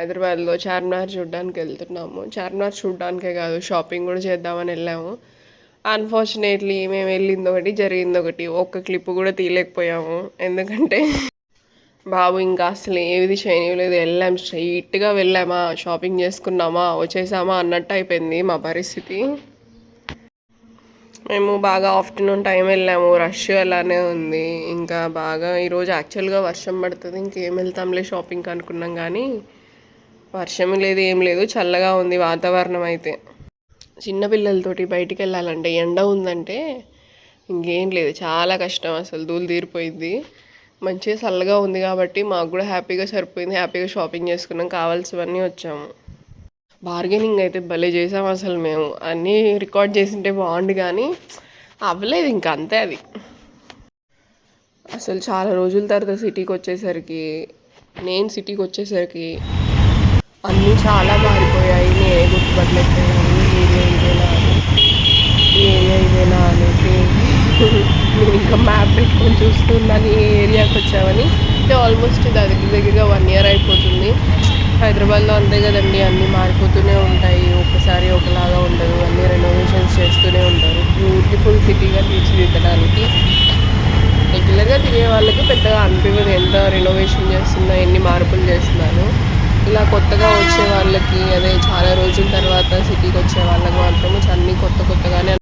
హైదరాబాద్లో చార్మినార్ చూడడానికి వెళ్తున్నాము. చార్మినార్ చూడడానికే కాదు షాపింగ్ కూడా చేద్దామని వెళ్ళాము. అన్ఫార్చునేట్లీ మేము వెళ్ళింది ఒకటి జరిగింది ఒకటి. ఒక్క క్లిప్ కూడా తీయలేకపోయాము. ఎందుకంటే బాబు ఇంకా అసలు ఏది చేయలేదు వెళ్ళాం స్ట్రైట్గా వెళ్ళామా షాపింగ్ చేసుకున్నామా వచ్చేసామా అన్నట్టు అయిపోయింది మా పరిస్థితి. మేము బాగా ఆఫ్టర్నూన్ టైం వెళ్ళాము. రష్ అలానే ఉంది. ఇంకా బాగా ఈరోజు యాక్చువల్గా వర్షం పడుతుంది. ఇంకేం వెళ్తాంలే షాపింగ్ అనుకున్నాం కానీ వర్షం లేదు ఏం లేదు చల్లగా ఉంది వాతావరణం అయితే. చిన్నపిల్లలతోటి బయటికి వెళ్ళాలంటే ఎండ ఉందంటే ఇంకేం లేదు చాలా కష్టం అసలు దూలు తీరిపోయింది. మంచిగా చల్లగా ఉంది కాబట్టి మాకు కూడా హ్యాపీగా సరిపోయింది హ్యాపీగా షాపింగ్ చేసుకున్నాం కావాల్సినవన్నీ వచ్చాము. బార్గెనింగ్ అయితే భలే చేసాం అసలు మేము. అన్నీ రికార్డ్ చేసింటే బాగుండు కానీ అవ్వలేదు ఇంకా అంతే అది. అసలు చాలా రోజుల తర్వాత సిటీకి వచ్చేసరికి నేను సిటీకి వచ్చేసరికి చాలా మారిపోయాయి. నేనే గుర్తుపట్టలేకపోయాను ఈ ఏరియా ఇదేనా ఈ ఏరియా ఇదేనా అనేసి నేను ఇంకా మ్యాప్ పెట్టుకొని చూస్తున్నాను ఏ ఏరియాకి వచ్చామని అంటే ఆల్మోస్ట్ దగ్గర దగ్గరగా వన్ ఇయర్ అయిపోతుంది. హైదరాబాద్లో అంతే కదండి అన్నీ మారిపోతూనే ఉంటాయి. ఒకసారి ఒకలాగా ఉండదు. అన్ని రెనోవేషన్స్ చేస్తూనే ఉంటారు. బ్యూటిఫుల్ సిటీగా తీర్చిదిద్దడానికి. రెగ్యులర్గా తినే వాళ్ళకి పెద్దగా అనిపించదు ఎంత రెనోవేషన్ చేస్తున్నా ఎన్ని మార్పులు చేస్తున్నారు ఇలా కొత్తగా వచ్చే వాళ్ళకి అదే చాలా రోజుల తర్వాత సిటీకి వచ్చే వాళ్ళకి మాత్రము అన్నీ కొత్త కొత్తగానే